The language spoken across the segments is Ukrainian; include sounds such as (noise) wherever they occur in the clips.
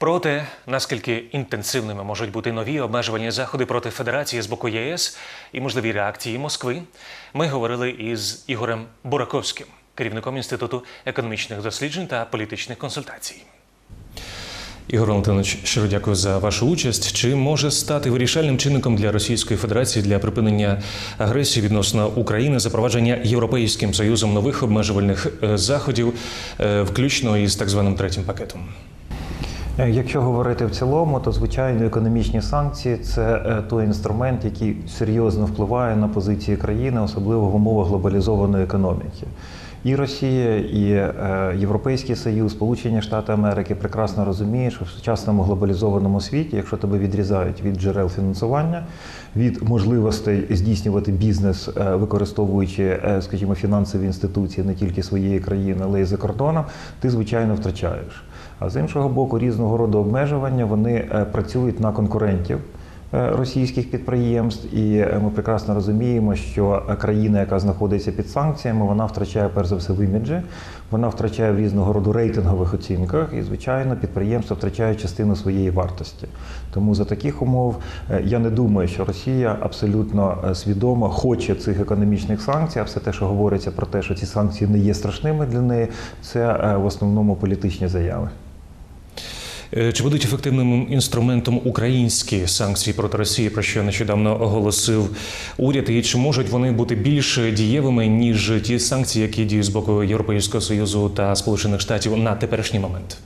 Про те, наскільки інтенсивними можуть бути нові обмежувальні заходи проти Федерації з боку ЄС і можливі реакції Москви, ми говорили із Ігорем Бураковським, керівником Інституту економічних досліджень та політичних консультацій. Ігор Валентинович, щиро дякую за вашу участь. Чи може стати вирішальним чинником для Російської Федерації для припинення агресії відносно України запровадження Європейським Союзом нових обмежувальних е, заходів, е, включно із так званим третім пакетом? Е, Якщо говорити в цілому, то звичайно економічні санкції це е, той інструмент, який серйозно впливає на позиції країни, особливо в умовах глобалізованої економіки. І Росія, і е, Європейський Союз, Сполучені Штати Америки прекрасно розуміють, що в сучасному глобалізованому світі, якщо тебе відрізають від джерел фінансування, від можливостей здійснювати бізнес, використовуючи, скажімо, фінансові інституції не тільки своєї країни, але й за кордоном, ти звичайно втрачаєш. А з іншого боку, різного роду обмежування вони е, працюють на конкурентів е, російських підприємств, і е, ми прекрасно розуміємо, що країна, яка знаходиться під санкціями, вона втрачає перш за все в іміджі, вона втрачає в різного роду рейтингових оцінках, і звичайно, підприємства втрачають частину своєї вартості. Тому за таких умов я не думаю, що Росія абсолютно свідомо хоче цих економічних санкцій. А все те, що говориться про те, що ці санкції не є страшними для неї, це в основному політичні заяви. Е, Чи будуть ефективним інструментом українські санкції проти Росії, про що нещодавно оголосив уряд, і чи можуть вони бути більш дієвими ніж ті санкції, які діють з боку Європейського союзу та Сполучених Штатів на теперішній момент?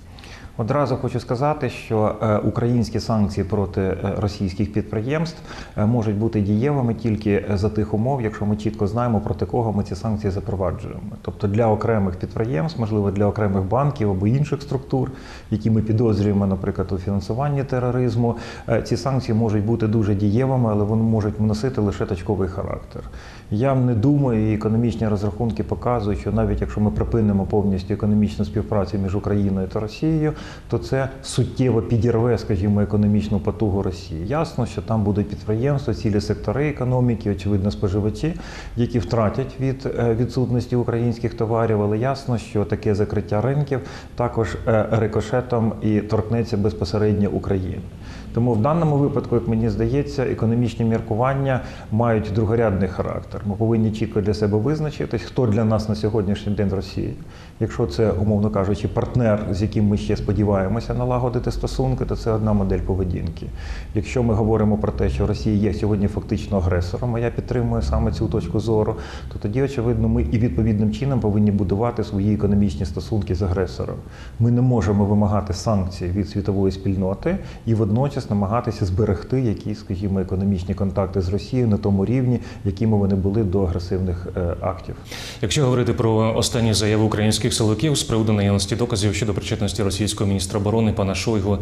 Одразу хочу сказати, що е, українські санкції проти е, російських підприємств е, можуть бути дієвими тільки за тих умов, якщо ми чітко знаємо проти кого ми ці санкції запроваджуємо. Тобто для окремих підприємств, можливо, для окремих банків або інших структур, які ми підозрюємо, наприклад, у фінансуванні тероризму, ці санкції можуть бути дуже дієвими, але вони можуть носити лише точковий характер. Я не думаю, і економічні розрахунки показують, що навіть якщо ми припинимо повністю економічну співпрацю між Україною та Росією, то це суттєво підірве, скажімо, економічну потугу Росії. Ясно, що там будуть підприємства, цілі сектори економіки, очевидно, споживачі, які втратять від е, відсутності українських товарів, але ясно, що таке закриття ринків також е, рикошетом і торкнеться безпосередньо України. Тому в даному випадку, як мені здається, економічні міркування мають другорядний характер. Ми повинні чітко для себе визначитись, хто для нас на сьогоднішній день в Росії. Якщо це, умовно кажучи, партнер, з яким ми ще сподіваємося налагодити стосунки, то це одна модель поведінки. Якщо ми говоримо про те, що Росія є сьогодні фактично агресором, а я підтримую саме цю точку зору, то тоді, очевидно, ми і відповідним чином повинні будувати свої економічні стосунки з агресором. Ми не можемо вимагати санкцій від світової спільноти і водночас намагатися зберегти якісь, скажімо, економічні контакти з Росією на тому рівні, якими вони були до агресивних е, актів. Якщо говорити про останні заяви українських силовиків з приводу наявності доказів щодо причетності російського міністра оборони пана Шойгу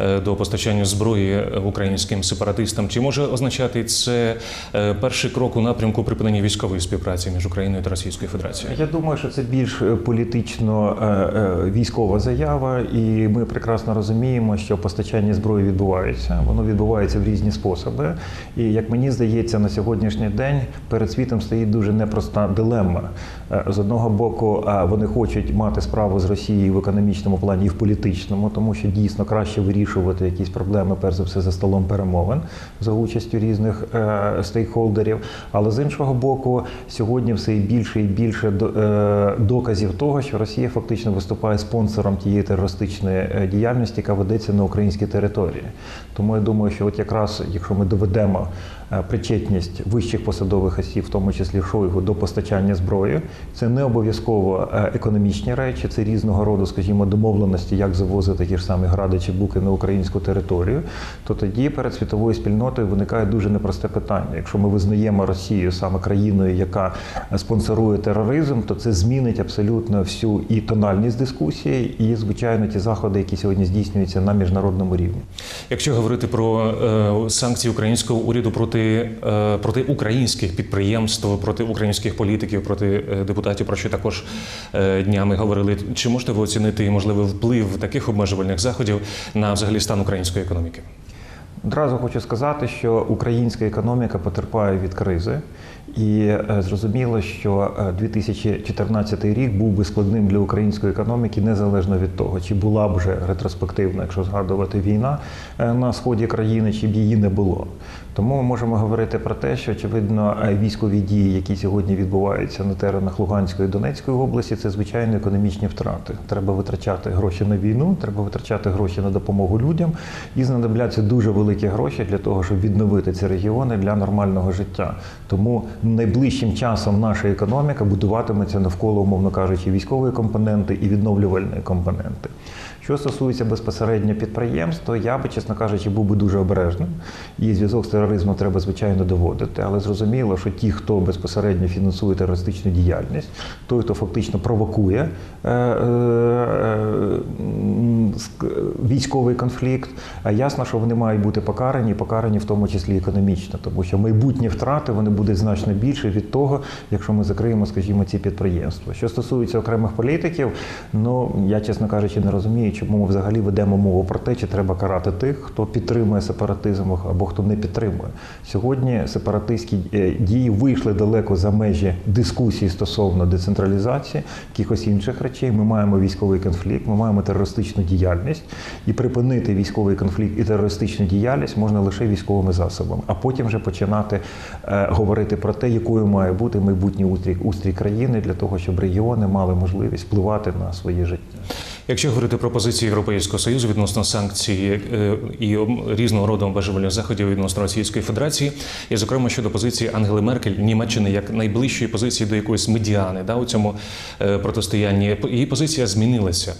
е, до постачання зброї українським сепаратистам, чи може означати це е, перший крок у напрямку припинення військової співпраці між Україною та Російською Федерацією? Я думаю, що це більш політично військова заява, і ми прекрасно розуміємо, що постачання зброї відбувається. Воно відбувається в різні способи. І як мені здається, на сьогоднішній день перед світом стоїть дуже непроста дилемма. Е, З одного боку, вони хочуть мати справу з Росією в економічному плані і в політичному, тому що дійсно краще вирішувати якісь проблеми, перш за все, за столом перемовин за участю різних е, стейкхолдерів. Але з іншого боку, сьогодні все більше і більше е, доказів того, що Росія фактично виступає спонсором тієї терористичної діяльності, яка ведеться на українській території. Тому я думаю, що от якраз якщо ми доведемо причетність вищих посадових осіб, в тому числі Шойгу, до постачання зброї, це не обов'язково е, економічні речі, це різного роду, скажімо, домовленості, як завозити ті ж самі гради чи буки на українську територію, то тоді перед світовою спільнотою виникає дуже непросте питання. Якщо ми визнаємо Росію саме країною, яка спонсорує тероризм, то це змінить абсолютно всю і тональність дискусії, і звичайно ті заходи, які сьогодні здійснюються на міжнародному рівні. Якщо говорити про е, санкції українського уряду проти, е, проти українських підприємств, проти українських політиків, проти е, депутатів, про що також е, днями говорили, чи можете ви оцінити можливий вплив таких обмежувальних заходів на взагалі стан української економіки? Одразу хочу сказати, що українська економіка потерпає від кризи, І зрозуміло, що е, 2014 рік був би складним для української економіки незалежно від того, чи була б вже ретроспективна, якщо згадувати війна на сході країни, чи б її не було. Тому ми можемо говорити про те, що очевидно е, військові дії, які сьогодні відбуваються на теренах Луганської і Донецької області, це звичайно економічні втрати. Треба витрачати гроші на війну, треба витрачати гроші на допомогу людям, і знадобляться дуже великі гроші для того, щоб відновити ці регіони для нормального життя. Тому найближчим часом наша економіка будуватиметься навколо, умовно кажучи, військової компоненти і відновлювальної компоненти. Що стосується безпосередньо підприємств, то я би, чесно кажучи, був би дуже обережним. І зв'язок з тероризмом треба, звичайно, доводити. Але зрозуміло, що ті, хто безпосередньо фінансує терористичну діяльність, той, хто фактично провокує е, е, м, військовий конфлікт, ясно, що вони мають бути покарані, покарані в тому числі економічно, тому що майбутні втрати вони будуть значно більше від того, якщо ми закриємо, скажімо, ці підприємства. Що стосується окремих політиків, ну я чесно кажучи, не розумію, чому ми взагалі ведемо мову про те, чи треба карати тих, хто підтримує сепаратизм або хто не підтримує. Сьогодні сепаратистські е, дії вийшли далеко за межі дискусії стосовно децентралізації, якихось інших речей. Ми маємо військовий конфлікт, ми маємо терористичну діяльність, і припинити військовий конфлікт і терористичну діяльність можна лише військовими засобами, а потім вже починати е, говорити про те, якою має бути майбутній устрій, устрій країни для того, щоб регіони мали можливість впливати на своє життя. Якщо говорити про позиції Європейського союзу відносно санкцій е, і різного роду обмежувальних заходів відносно Російської Федерації, і зокрема щодо позиції Ангели Меркель, Німеччини як найближчої позиції до якоїсь медіани да, у цьому е, протистоянні, її позиція змінилася,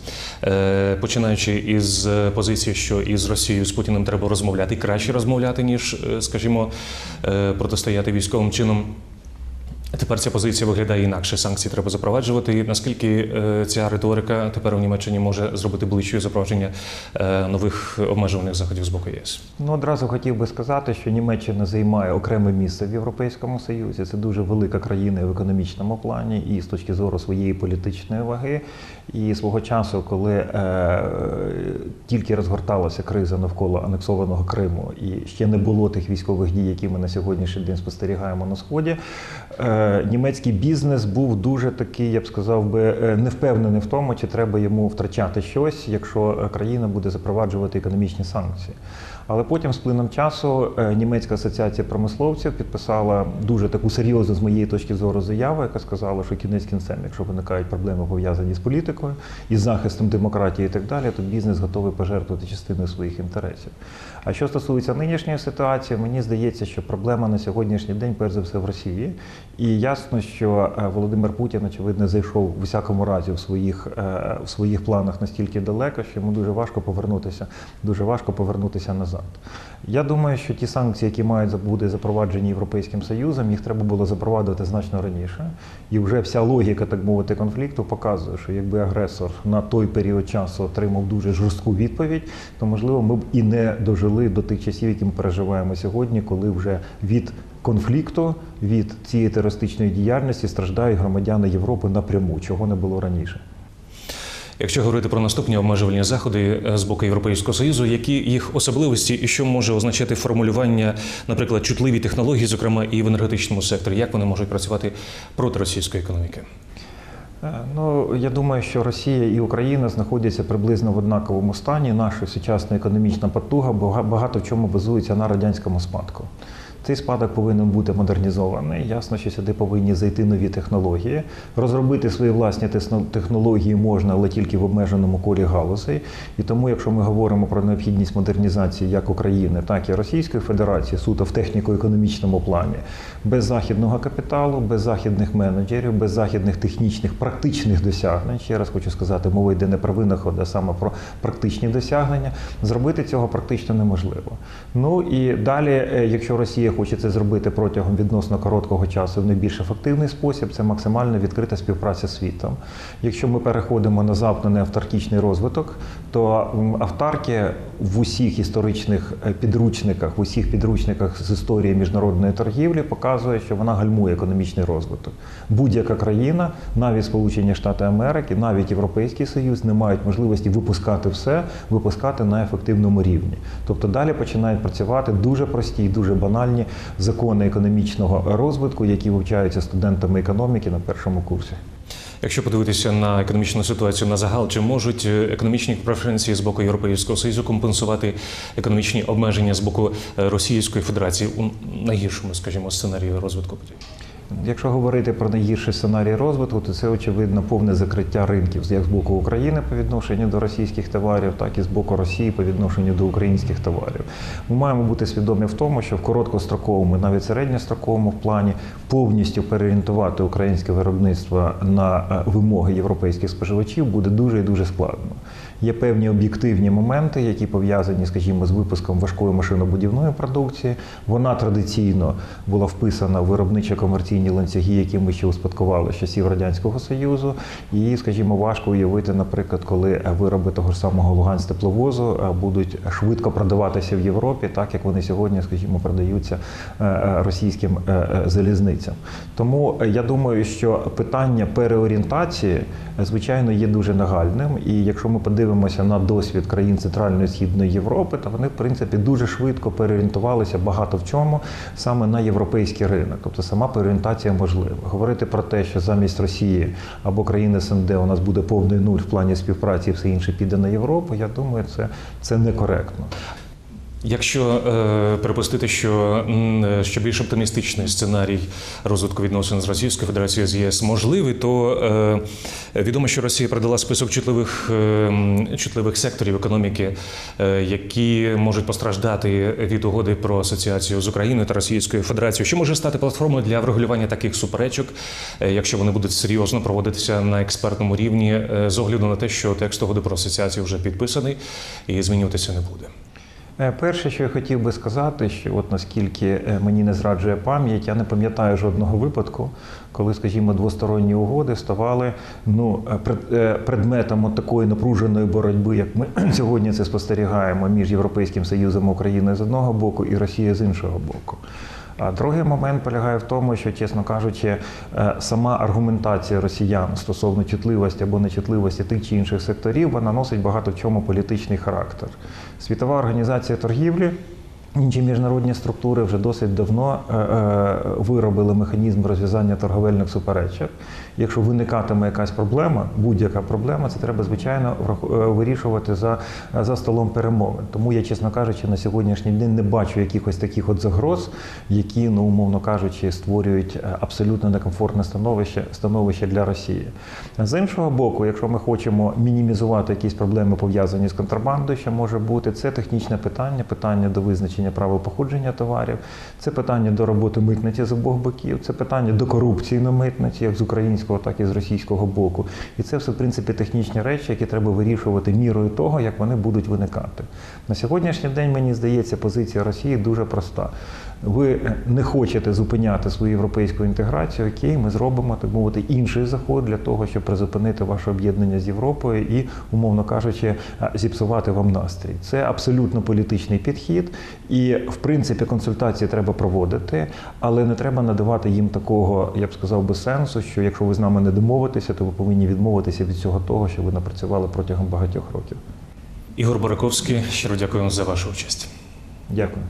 Е, починаючи із позиції, що із Росією з Путіним треба розмовляти краще розмовляти, ніж, скажімо, протистояти військовим чином. Тепер ця позиція виглядає інакше. Санкції треба запроваджувати. І Наскільки е, ця риторика тепер у Німеччині може зробити ближчою запровадження е, нових обмежувальних заходів з боку ЄС? Ну, одразу хотів би сказати, що Німеччина займає окреме місце в Європейському Союзі. Це дуже велика країна в економічному плані і з точки зору своєї політичної ваги. І свого часу, коли е, тільки розгорталася криза навколо анексованого Криму, і ще не було тих військових дій, які ми на сьогоднішній день спостерігаємо на сході, е, німецький бізнес був дуже такий, я б сказав би, е, не впевнений в тому, чи треба йому втрачати щось, якщо е, країна буде запроваджувати економічні санкції. Але потім, з плином часу, е, німецька асоціація промисловців підписала дуже таку серйозну з моєї точки зору заяву, яка сказала, що кінець кінцем, якщо виникають проблеми пов'язані з політикою і з захистом демократії і так далі, то бізнес готовий пожертвувати частиною своїх інтересів. А що стосується нинішньої ситуації, мені здається, що проблема на сьогоднішній день перш за все в Росії. І ясно, що е, Володимир Путін, очевидно, зайшов в усякому разі в своїх, е, в своїх планах настільки далеко, що йому дуже важко повернутися, дуже важко повернутися назад. Я думаю, що ті санкції, які мають бути запроваджені Європейським Союзом, їх треба було запровадити значно раніше. І вже вся логіка, так мовити, конфлікту показує, що якби агресор на той період часу отримав дуже жорстку відповідь, то можливо ми б і не дожили до тих часів, які ми переживаємо сьогодні, коли вже від конфлікту, від цієї терористичної діяльності страждають громадяни Європи напряму, чого не було раніше. Якщо говорити про наступні обмежувальні заходи е, з боку Європейського союзу, які їх особливості і що може означати формулювання, наприклад, чутливі технології, зокрема і в енергетичному секторі, як вони можуть працювати проти російської економіки? Е, Ну, я думаю, що Росія і Україна знаходяться приблизно в однаковому стані. Наша сучасна економічна потуга багато в чому базується на радянському спадку. Цей спадок повинен бути модернізований. Ясно, що сюди повинні зайти нові технології. Розробити свої власні технології можна, але тільки в обмеженому колі галузей. І тому, якщо ми говоримо про необхідність модернізації як України, так і Російської Федерації, суто в техніко-економічному плані, без західного капіталу, без західних менеджерів, без західних технічних практичних досягнень. Ще раз хочу сказати, мова йде не про винаходи, а саме про практичні досягнення. Зробити цього практично неможливо. Ну і далі, е, якщо Росія хоче це зробити протягом відносно короткого часу в найбільш ефективний спосіб, це максимально відкрита співпраця з світом. Якщо ми переходимо на западний автаркічний розвиток, то автарки в усіх історичних е, підручниках, в усіх підручниках з історії міжнародної торгівлі показує, що вона гальмує економічний розвиток. Будь-яка країна, навіть Сполучені Штати Америки, навіть Європейський Союз не мають можливості випускати все, випускати на ефективному рівні. Тобто далі починають працювати дуже прості і дуже банальні закони економічного розвитку, які вивчаються студентами економіки на першому курсі. Якщо подивитися на економічну ситуацію на загал, чи можуть е, економічні преференції з боку Європейського Союзу компенсувати економічні обмеження з боку е, Російської Федерації у найгіршому, скажімо, сценарії розвитку подій? Якщо говорити про найгірший сценарій розвитку, то це очевидно повне закриття ринків як з боку України по відношенню до російських товарів, так і з боку Росії по відношенню до українських товарів. Ми маємо бути свідомі в тому, що в короткостроковому, навіть середньостроковому плані повністю переорієнтувати українське виробництво на е, вимоги європейських споживачів буде дуже і дуже складно. Є певні об'єктивні моменти, які пов'язані, скажімо, з випуском важкої машинобудівної продукції. Вона традиційно була вписана в виробничо-комерційні ланцюги, які ми ще успадкували з часів радянського союзу. І, скажімо, важко уявити, наприклад, коли вироби того ж самого Луганськ тепловозу е, будуть швидко продаватися в Європі, так як вони сьогодні, скажімо, продаються е, е, російським залізницям. Тому я думаю, що питання переорієнтації, звичайно, є дуже нагальним. І якщо ми подивимося на досвід країн Центральної і Східної Європи, то вони, в принципі, дуже швидко переорієнтувалися багато в чому саме на європейський ринок. Тобто сама переорієнтація можлива. Говорити про те, що замість Росії або країни СНД у нас буде повний нуль в плані співпраці, і все інше піде на Європу, я думаю, це, це некоректно. Якщо е, припустити, що, е, що більш оптимістичний сценарій розвитку відносин з Російською Федерацією з ЄС можливий, то е, відомо, що Росія передала список чутливих, е, чутливих секторів економіки, е, які можуть постраждати від угоди про асоціацію з Україною та Російською Федерацією. Що може стати платформою для врегулювання таких суперечок, е, якщо вони будуть серйозно проводитися на експертному рівні, е, з огляду на те, що текст угоди про асоціацію вже підписаний і змінюватися не буде. Е, Перше, що я хотів би сказати, що от наскільки е, мені не зраджує пам'ять, я не пам'ятаю жодного випадку, коли, скажімо, двосторонні угоди ставали ну, е, пред- предметом такої напруженої боротьби, як ми (clears throat) сьогодні це спостерігаємо між Європейським Союзом Україною з одного боку і Росією з іншого боку. А другий момент полягає в тому, що, чесно кажучи, е, сама аргументація росіян стосовно чутливості або нечутливості тих чи інших секторів, вона носить багато в чому політичний характер. Світова організація торгівлі. Інші міжнародні структури вже досить давно е, е, виробили механізм розв'язання торговельних суперечок. Якщо виникатиме якась проблема, будь-яка проблема, це треба звичайно е, вирішувати за, за столом перемовин. Тому я, чесно кажучи, на сьогоднішній день не бачу якихось таких от загроз, які, ну умовно кажучи, створюють абсолютно некомфортне становище, становище для Росії. З іншого боку, якщо ми хочемо мінімізувати якісь проблеми пов'язані з контрабандою, що може бути, це технічне питання, питання до визначення правил походження товарів, це питання до роботи митниці з обох боків, це питання до корупції на митниці, як з українського, так і з російського боку. І це все, в принципі, технічні речі, які треба вирішувати мірою того, як вони будуть виникати. На сьогоднішній день, мені здається, позиція Росії дуже проста. Ви не хочете зупиняти свою європейську інтеграцію, окей, ми зробимо, так мовити, інший заход для того, щоб призупинити ваше об'єднання з Європою і, умовно кажучи, зіпсувати вам настрій. Це абсолютно політичний підхід, і в принципі консультації треба проводити, але не треба надавати їм такого, я б сказав би, сенсу, що якщо ви з нами не домовитеся, то ви повинні відмовитися від цього того, що ви напрацювали протягом багатьох років. Ігор Бораковський, щиро дякую за вашу участь. Дякую.